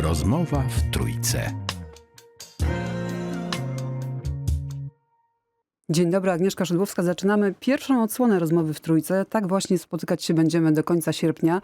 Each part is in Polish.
Rozmowa w Trójce. Dzień dobry, Agnieszka Szydłowska. Zaczynamy pierwszą odsłonę rozmowy w Trójce. Tak właśnie spotykać się będziemy do końca sierpnia.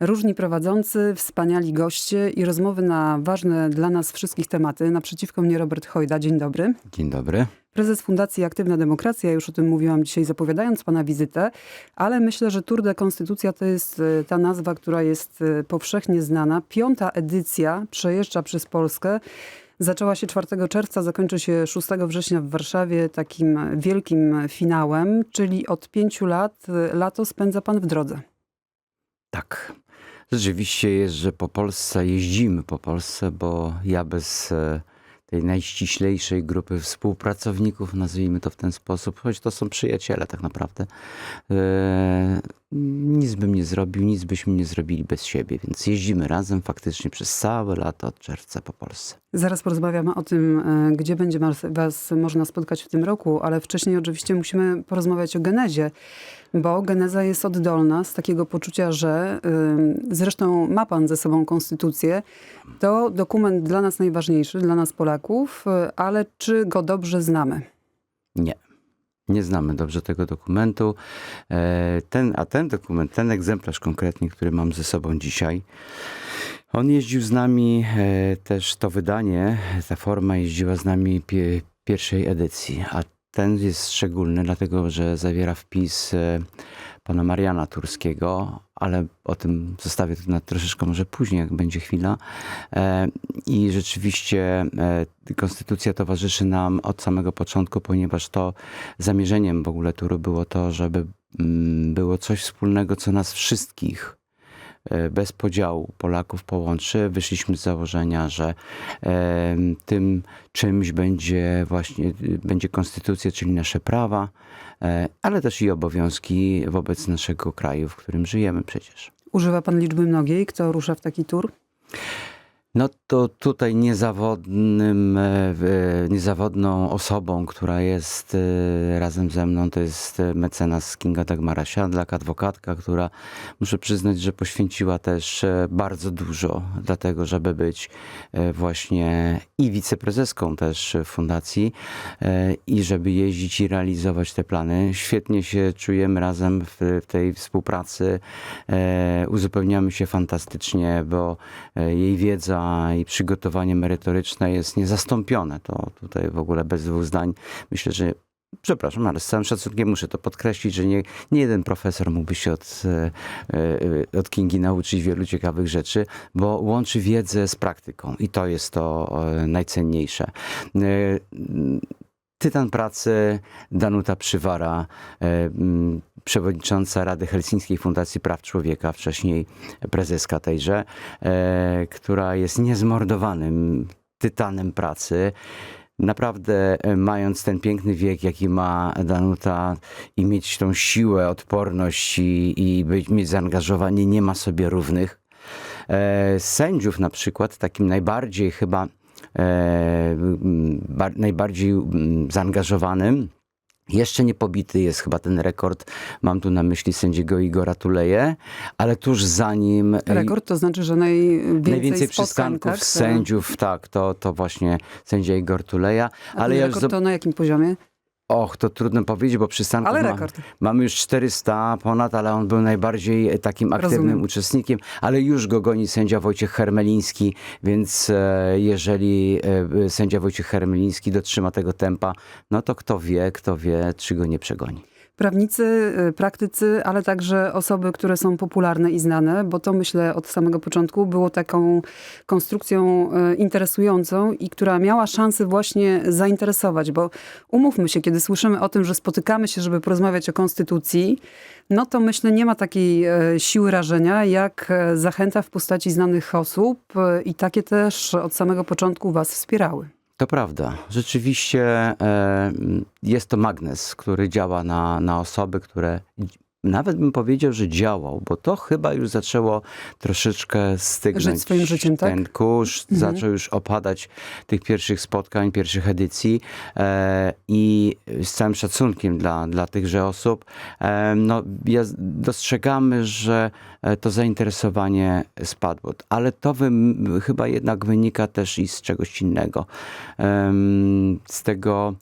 Różni prowadzący, wspaniali goście i rozmowy na ważne dla nas wszystkich tematy. Naprzeciwko mnie Robert Hojda. Dzień dobry. Dzień dobry. Prezes Fundacji Aktywna Demokracja, już o tym mówiłam dzisiaj zapowiadając pana wizytę, ale myślę, że Tour de Konstytucja to jest e, ta nazwa, która jest e, powszechnie znana. Piąta edycja przejeżdża przez Polskę. Zaczęła się 4 czerwca, zakończy się 6 września w Warszawie takim wielkim finałem, czyli od pięciu lat lato spędza pan w drodze. Tak. Rzeczywiście jest, że po Polsce jeździmy po Polsce, bo ja bez e, tej najściślejszej grupy współpracowników, nazwijmy to w ten sposób, choć to są przyjaciele tak naprawdę, e, nic bym nie zrobił, nic byśmy nie zrobili bez siebie, więc jeździmy razem faktycznie przez całe lato od czerwca po Polsce. Zaraz porozmawiamy o tym, e, gdzie będzie was, można spotkać w tym roku, ale wcześniej oczywiście musimy porozmawiać o genezie, bo geneza jest oddolna z takiego poczucia, że zresztą ma pan ze sobą konstytucję. To dokument dla nas najważniejszy, dla nas Polaków, y, ale czy go dobrze znamy? Nie. Nie znamy dobrze tego dokumentu. E, Ten, a ten dokument, ten egzemplarz konkretnie, który mam ze sobą dzisiaj, on jeździł z nami e, też to wydanie, ta forma jeździła z nami pie, pierwszej edycji, a ten jest szczególny, dlatego że zawiera wpis e, pana Mariana Turskiego, ale o tym zostawię to na troszeczkę może później, jak będzie chwila. E, I rzeczywiście e, konstytucja towarzyszy nam od samego początku, ponieważ to zamierzeniem w ogóle turu było to, żeby mm, było coś wspólnego, co nas wszystkich bez podziału Polaków połączy. Wyszliśmy z założenia, że e, tym czymś będzie właśnie będzie konstytucja, czyli nasze prawa, e, ale też i obowiązki wobec naszego kraju, w którym żyjemy przecież. Używa pan liczby mnogiej, kto rusza w taki tur? No to tutaj niezawodnym, e, w- niezawodną osobą, która jest e, razem ze mną, to jest e, mecenas Kinga Dagmara Siadlak, adwokatka, która muszę przyznać, że poświęciła też e, bardzo dużo dlatego, żeby być e, właśnie i wiceprezeską też fundacji e, i żeby jeździć i realizować te plany. Świetnie się czujemy razem w, tej współpracy. E, uzupełniamy się fantastycznie, bo e, jej wiedza i przygotowanie merytoryczne jest niezastąpione. To tutaj w ogóle bez dwóch zdań. Myślę, że Przepraszam, ale z całym szacunkiem muszę to podkreślić, że nie, nie jeden profesor mógłby się od, e, e, od Kingi nauczyć wielu ciekawych rzeczy, bo łączy wiedzę z praktyką i to jest to e, najcenniejsze. Tytan pracy Danuta Przywara, przewodnicząca Rady Helsińskiej Fundacji Praw Człowieka, wcześniej prezeska tejże, e, która jest niezmordowanym tytanem pracy. Naprawdę e, mając ten piękny wiek, jaki ma Danuta i mieć tą siłę, odporność i, i być, mieć zaangażowanie, nie ma sobie równych. E, sędziów na przykład, takim najbardziej chyba najbardziej zaangażowanym. Jeszcze nie pobity jest chyba ten rekord. Mam tu na myśli sędziego Igora Tuleje, ale tuż za nim e, Rekord to znaczy, że najwięcej, najwięcej przystanków tak? sędziów, tak, to, to właśnie sędzia Igor Tuleja. A Ale ten rekord to na jakim poziomie? Och, to trudno powiedzieć, bo przystanków Ale ma, rekord. mamy już 400 ponad, ale on był najbardziej takim aktywnym Rozumiem. uczestnikiem, ale już go goni sędzia Wojciech Hermeliński, więc e, jeżeli e, sędzia Wojciech Hermeliński dotrzyma tego tempa, no to kto wie, kto wie, czy go nie przegoni. Prawnicy, y, praktycy, ale także osoby, które są popularne i znane, bo to myślę od samego początku było taką konstrukcją y, interesującą i która miała szansę właśnie zainteresować, bo umówmy się, kiedy słyszymy o tym, że spotykamy się, żeby porozmawiać o konstytucji, no to myślę nie ma takiej e, siły rażenia, jak zachęta w postaci znanych osób i takie też od samego początku was wspierały. To prawda. Rzeczywiście e, jest to magnes, który działa na, na osoby, które nawet bym powiedział, że działał, bo to chyba już zaczęło troszeczkę stygnąć. Żyć swoim życiem, tak? Ten kurz zaczął już opadać tych pierwszych spotkań, pierwszych edycji e, i z całym szacunkiem dla, dla tychże osób, e, no, ja, dostrzegamy, że e, to zainteresowanie spadło. Ale to wym- chyba jednak wynika też i z czegoś innego. Em, z tego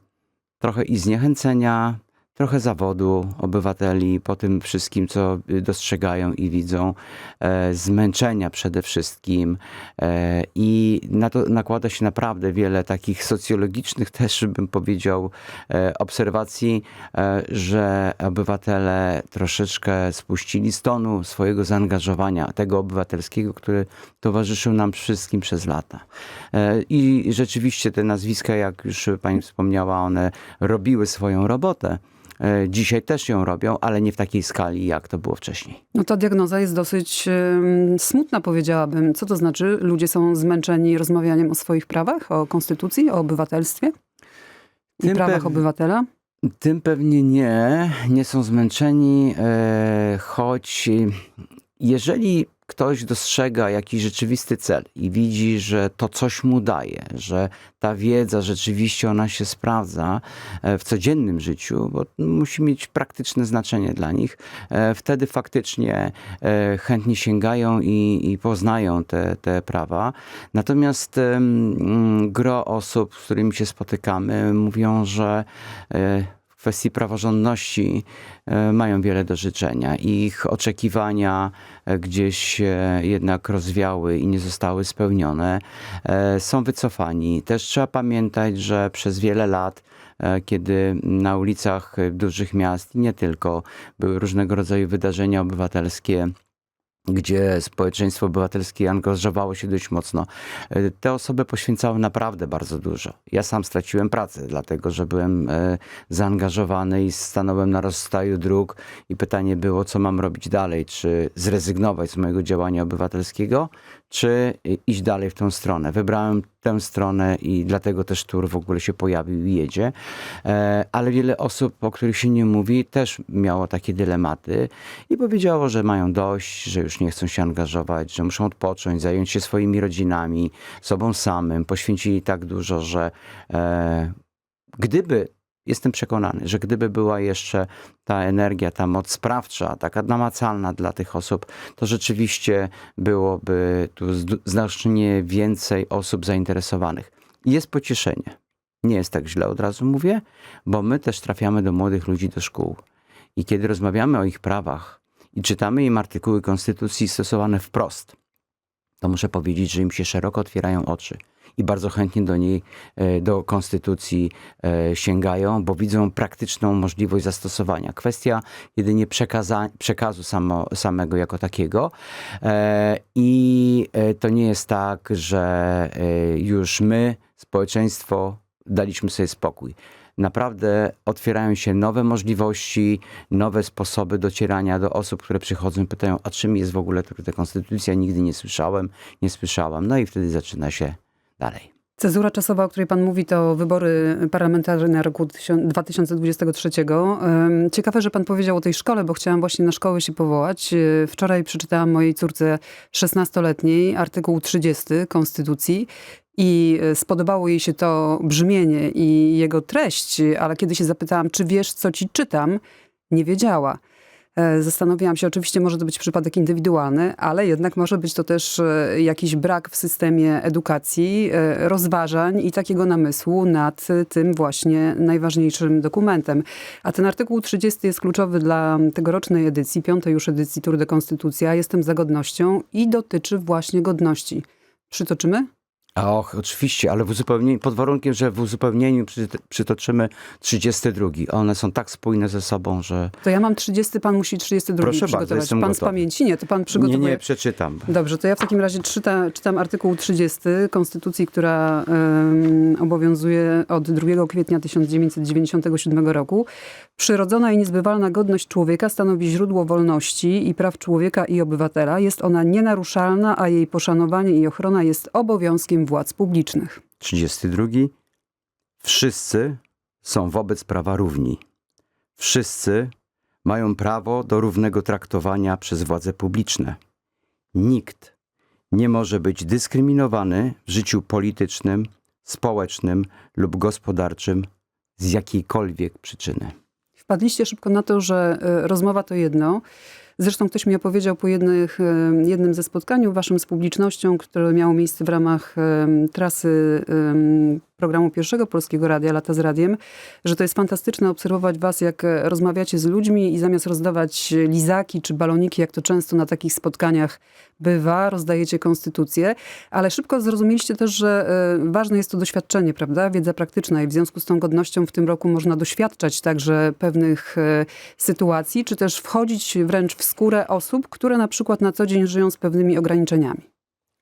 trochę i zniechęcenia, trochę zawodu obywateli po tym wszystkim, co y, dostrzegają i widzą, e, zmęczenia przede wszystkim e, i na to nakłada się naprawdę wiele takich socjologicznych też, bym powiedział, e, obserwacji, że obywatele troszeczkę spuścili z tonu swojego zaangażowania, tego obywatelskiego, który towarzyszył nam wszystkim przez lata. I rzeczywiście te nazwiska, jak już pani wspomniała, one robiły swoją robotę. E, Dzisiaj też ją robią, ale nie w takiej skali, jak to było wcześniej. No ta diagnoza jest dosyć em, smutna, powiedziałabym. Co to znaczy? Ludzie są zmęczeni rozmawianiem o swoich prawach, o konstytucji, o obywatelstwie i Tym prawach obywatela? Tym pewnie nie, nie są zmęczeni, e, choć jeżeli ktoś dostrzega jakiś rzeczywisty cel i widzi, że to coś mu daje, że ta wiedza rzeczywiście ona się sprawdza e, w codziennym życiu, bo musi mieć praktyczne znaczenie dla nich, e, wtedy faktycznie e, chętnie sięgają i, i poznają te, te prawa. Natomiast gro osób, z którymi się spotykamy, mówią, że kwestii praworządności e, mają wiele do życzenia. Ich oczekiwania e, gdzieś się jednak rozwiały i nie zostały spełnione. E, Są wycofani. Też trzeba pamiętać, że przez wiele lat e, kiedy na ulicach e, dużych miast i nie tylko były różnego rodzaju wydarzenia obywatelskie, gdzie społeczeństwo obywatelskie angażowało się dość mocno. E, Te osoby poświęcały naprawdę bardzo dużo. Ja sam straciłem pracę, dlatego że byłem e, zaangażowany i stanąłem na rozstaju dróg i pytanie było, co mam robić dalej, czy zrezygnować z mojego działania obywatelskiego, czy iść dalej w tą stronę. Wybrałem tę stronę i dlatego też tur w ogóle się pojawił i jedzie. E, Ale wiele osób, o których się nie mówi, też miało takie dylematy i powiedziało, że mają dość, że już nie chcą się angażować, że muszą odpocząć, zająć się swoimi rodzinami, sobą samym. Poświęcili tak dużo, że e, gdyby, jestem przekonany, że gdyby była jeszcze ta energia, ta moc sprawcza, taka namacalna dla tych osób, to rzeczywiście byłoby tu znacznie więcej osób zainteresowanych. Jest pocieszenie. Nie jest tak źle, od razu mówię, bo my też trafiamy do młodych ludzi do szkół. I kiedy rozmawiamy o ich prawach i czytamy im artykuły Konstytucji stosowane wprost, to muszę powiedzieć, że im się szeroko otwierają oczy i bardzo chętnie do niej, e, do konstytucji e, sięgają, bo widzą praktyczną możliwość zastosowania. Kwestia jedynie przekaza, przekazu samo, samego jako takiego. E, I to nie jest tak, że już my, społeczeństwo, daliśmy sobie spokój. Naprawdę otwierają się nowe możliwości, nowe sposoby docierania do osób, które przychodzą i pytają, a czym jest w ogóle ta konstytucja? Nigdy nie słyszałem, nie słyszałam. No i wtedy zaczyna się dalej. Cezura czasowa, o której pan mówi, to wybory parlamentarne roku 2023. Ym, Ciekawe, że pan powiedział o tej szkole, bo chciałam właśnie na szkołę się powołać. Yy, Wczoraj przeczytałam mojej córce 16-letniej artykuł 30 Konstytucji i y, spodobało jej się to brzmienie i jego treść, ale kiedy się zapytałam, czy wiesz, co ci czytam, nie wiedziała. E, Zastanawiałam się, oczywiście może to być przypadek indywidualny, ale jednak może być to też e, jakiś brak w systemie edukacji, e, rozważań i takiego namysłu nad tym właśnie najważniejszym dokumentem. A ten artykuł 30 jest kluczowy dla tegorocznej edycji, piątej już edycji Tour de Konstytucja. Jestem za godnością i dotyczy właśnie godności. Przytoczymy? Och, oczywiście, ale w uzupełnieniu, pod warunkiem, że w uzupełnieniu przy, przytoczymy 32. One są tak spójne ze sobą, że... To ja mam 30, pan musi 32 Proszę bardzo, przygotować. jestem pan z gotowy. pamięci? Nie, to pan Nie, przygotowuje. nie, przeczytam. Dobrze, to ja w takim razie czyta, czytam artykuł 30 Konstytucji, która obowiązuje od 2 kwietnia 1997 roku. Przyrodzona i niezbywalna godność człowieka stanowi źródło wolności i praw człowieka i obywatela. Jest ona nienaruszalna, a jej poszanowanie i ochrona jest obowiązkiem władz publicznych. 32. Wszyscy są wobec prawa równi. Wszyscy mają prawo do równego traktowania przez władze publiczne. Nikt nie może być dyskryminowany w życiu politycznym, społecznym lub gospodarczym z jakiejkolwiek przyczyny. Wpadliście szybko na to, że e, rozmowa to jedno. Zresztą ktoś mi opowiedział po jednych, e, jednym ze spotkaniu waszym z publicznością, które miało miejsce w ramach trasy programu Pierwszego Polskiego Radia, Lata z Radiem, że to jest fantastyczne obserwować was, jak e, rozmawiacie z ludźmi i zamiast rozdawać lizaki czy baloniki, jak to często na takich spotkaniach bywa, rozdajecie konstytucję, ale szybko zrozumieliście też, że e, ważne jest to doświadczenie, prawda? Wiedza praktyczna i w związku z tą godnością w tym roku można doświadczać także pewnych e, sytuacji, czy też wchodzić wręcz w skórę osób, które na przykład na co dzień żyją z pewnymi ograniczeniami.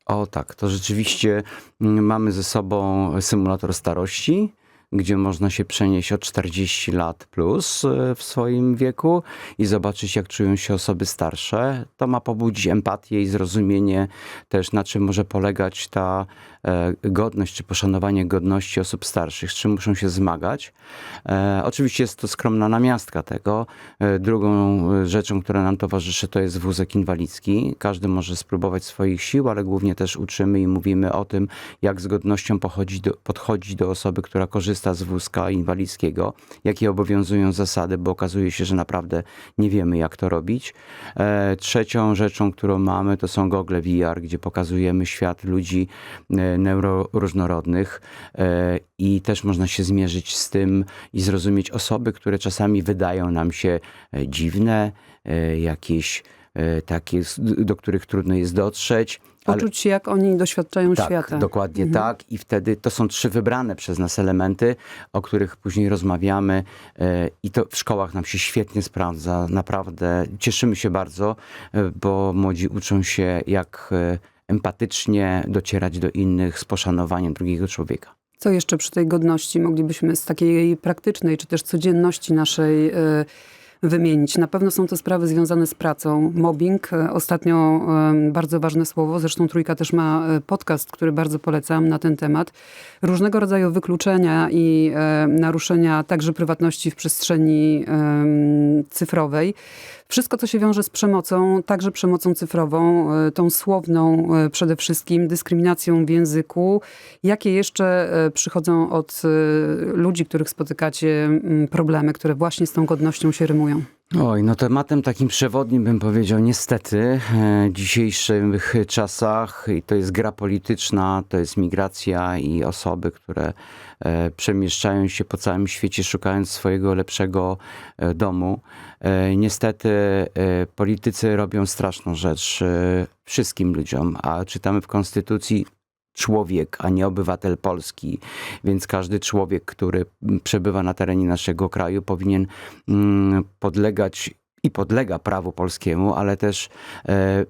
O tak, to rzeczywiście mm, mamy ze sobą symulator starości, gdzie można się przenieść o 40 lat plus e, w swoim wieku i zobaczyć, jak czują się osoby starsze. To ma pobudzić empatię i zrozumienie też, na czym może polegać ta e, godność czy poszanowanie godności osób starszych, z czym muszą się zmagać. E, oczywiście jest to skromna namiastka tego. Drugą rzeczą, która nam towarzyszy, to jest wózek inwalidzki. Każdy może spróbować swoich sił, ale głównie też uczymy i mówimy o tym, jak z godnością pochodzić do, podchodzić do osoby, która korzysta z wózka inwalidzkiego, jakie obowiązują zasady, bo okazuje się, że naprawdę nie wiemy, jak to robić. E, trzecią rzeczą, którą mamy, to są gogle VR, gdzie pokazujemy świat ludzi e, neuroróżnorodnych e, i też można się zmierzyć z tym i zrozumieć osoby, które czasami wydają nam się dziwne, jakieś takie, do których trudno jest dotrzeć. Poczuć się, jak oni doświadczają tak, świata. dokładnie tak. I wtedy to są trzy wybrane przez nas elementy, o których później rozmawiamy e, i to w szkołach nam się świetnie sprawdza. Naprawdę cieszymy się bardzo, e, bo młodzi uczą się jak e, empatycznie docierać do innych z poszanowaniem drugiego człowieka. Co jeszcze przy tej godności moglibyśmy z takiej praktycznej, czy też codzienności naszej wymienić? Na pewno są to sprawy związane z pracą. Mobbing, e, ostatnio bardzo ważne słowo, zresztą Trójka też ma e, podcast, który bardzo polecam na ten temat. Różnego rodzaju wykluczenia i e, naruszenia także prywatności w przestrzeni cyfrowej. Wszystko, co się wiąże z przemocą, także przemocą cyfrową, e, tą słowną e, przede wszystkim, dyskryminacją w języku. Jakie jeszcze e, przychodzą od ludzi, których spotykacie, problemy, które właśnie z tą godnością się rymują? Oj, no tematem takim przewodnim bym powiedział niestety e, w dzisiejszych czasach i to jest gra polityczna, to jest migracja i osoby, które e, przemieszczają się po całym świecie szukając swojego lepszego e, domu. Niestety politycy robią straszną rzecz wszystkim ludziom, a czytamy w Konstytucji człowiek, a nie obywatel Polski. Więc każdy człowiek, który przebywa na terenie naszego kraju, powinien mm, podlegać i podlega prawu polskiemu, ale też, e,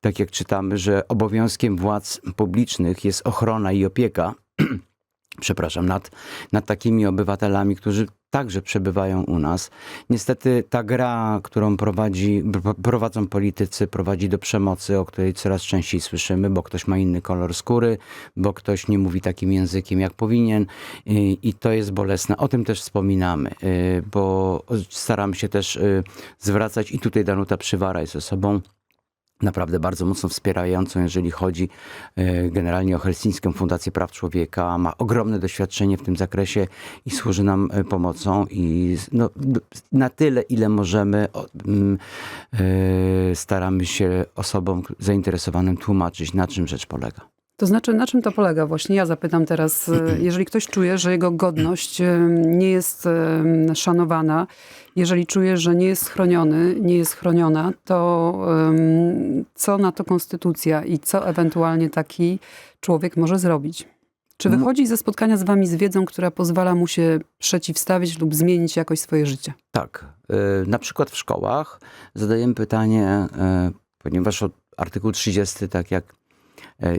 tak jak czytamy, że obowiązkiem władz publicznych jest ochrona i opieka. Przepraszam, nad, nad takimi obywatelami, którzy także przebywają u nas. Niestety ta gra, którą prowadzi, pro- prowadzą politycy, prowadzi do przemocy, o której coraz częściej słyszymy, bo ktoś ma inny kolor skóry, bo ktoś nie mówi takim językiem, jak powinien i, i to jest bolesne. O tym też wspominamy, y, bo staramy się też y, zwracać i tutaj Danuta Przywara jest osobą, naprawdę bardzo mocno wspierającą, jeżeli chodzi e, generalnie o Helsińską Fundację Praw Człowieka. Ma ogromne doświadczenie w tym zakresie i służy nam e, pomocą i no, na tyle, ile możemy, e, staramy się osobom zainteresowanym tłumaczyć, na czym rzecz polega. To znaczy, na czym to polega? Właśnie ja zapytam teraz, e, jeżeli ktoś czuje, że jego godność e, nie jest e, szanowana, jeżeli czuje, że nie jest chroniony, nie jest chroniona, to co na to konstytucja i co ewentualnie taki człowiek może zrobić? Czy Mo- wychodzi ze spotkania z wami z wiedzą, która pozwala mu się przeciwstawić lub zmienić jakoś swoje życie? Tak. Na przykład w szkołach zadajemy pytanie, ponieważ artykuł 30, tak jak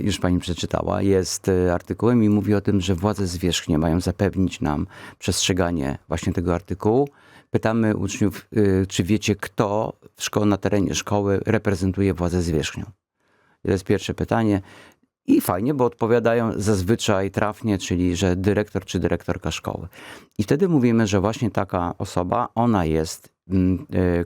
już pani przeczytała, jest y, artykułem i mówi o tym, że władze zwierzchnie mają zapewnić nam przestrzeganie właśnie tego artykułu. Pytamy uczniów, y, czy wiecie, kto w szko- na terenie szkoły reprezentuje władzę zwierzchnią. To jest pierwsze pytanie. I fajnie, bo odpowiadają zazwyczaj trafnie, czyli że dyrektor czy dyrektorka szkoły. I wtedy mówimy, że właśnie taka osoba, ona jest mm, e,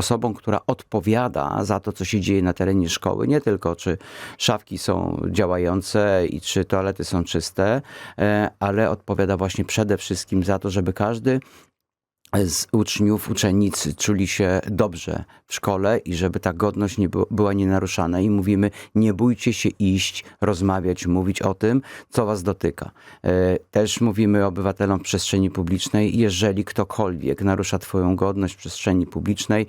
osobą, która odpowiada za to, co się dzieje na terenie szkoły. Nie tylko, czy szafki są działające i czy toalety są czyste, e, ale odpowiada właśnie przede wszystkim za to, żeby każdy z uczniów, uczennic czuli się dobrze w szkole i żeby ta godność nie była nienaruszana. I mówimy, nie bójcie się iść, rozmawiać, mówić o tym, co was dotyka. E, Też mówimy obywatelom w przestrzeni publicznej, jeżeli ktokolwiek narusza twoją godność w przestrzeni publicznej,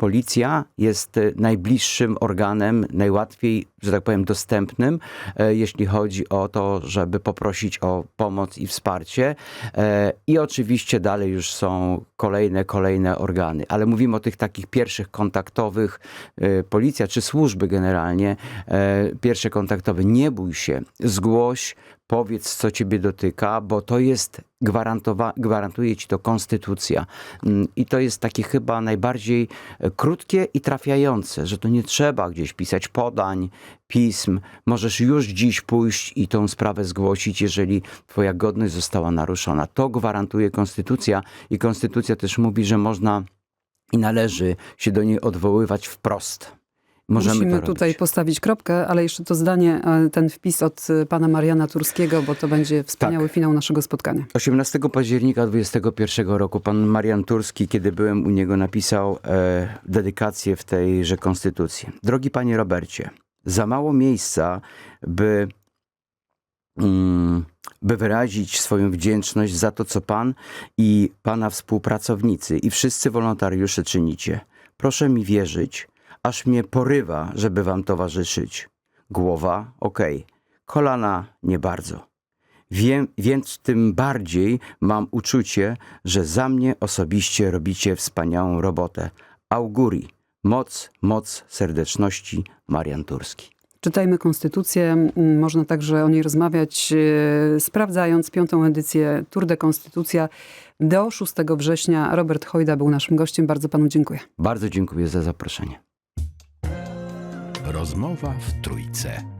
Policja jest e, najbliższym organem, najłatwiej, że tak powiem, dostępnym, e, jeśli chodzi o to, żeby poprosić o pomoc i wsparcie. E, I oczywiście dalej już są kolejne, kolejne organy, ale mówimy o tych takich pierwszych kontaktowych, policja czy służby generalnie, pierwsze kontaktowe. Nie bój się, zgłoś, powiedz, co ciebie dotyka, bo to jest gwarantuje ci to konstytucja. Mm, I to jest takie chyba najbardziej e, krótkie i trafiające, że to nie trzeba gdzieś pisać podań, pism. Możesz już dziś pójść i tą sprawę zgłosić, jeżeli twoja godność została naruszona. To gwarantuje konstytucja i konstytucja też mówi, że można i należy się do niej odwoływać wprost. Możemy Musimy tutaj postawić kropkę, ale jeszcze to zdanie, e, ten wpis od e, pana Mariana Turskiego, bo to będzie wspaniały Tak. finał naszego spotkania. 18 października 21 roku pan Marian Turski, kiedy byłem u niego, napisał e, dedykację w tejże konstytucji. Drogi panie Robercie, za mało miejsca, by, mm, by wyrazić swoją wdzięczność za to, co pan i pana współpracownicy i wszyscy wolontariusze czynicie. Proszę mi wierzyć, aż mnie porywa, żeby wam towarzyszyć. Głowa, okej, kolana nie bardzo. Wiem, więc tym bardziej mam uczucie, że za mnie osobiście robicie wspaniałą robotę. Auguri, moc, moc serdeczności, Marian Turski. Czytajmy Konstytucję. m, Można także o niej rozmawiać, e, sprawdzając piątą edycję Tour de Konstytucja do 6 września. Robert Hojda był naszym gościem. Bardzo panu dziękuję. Bardzo dziękuję za zaproszenie. Rozmowa w Trójce.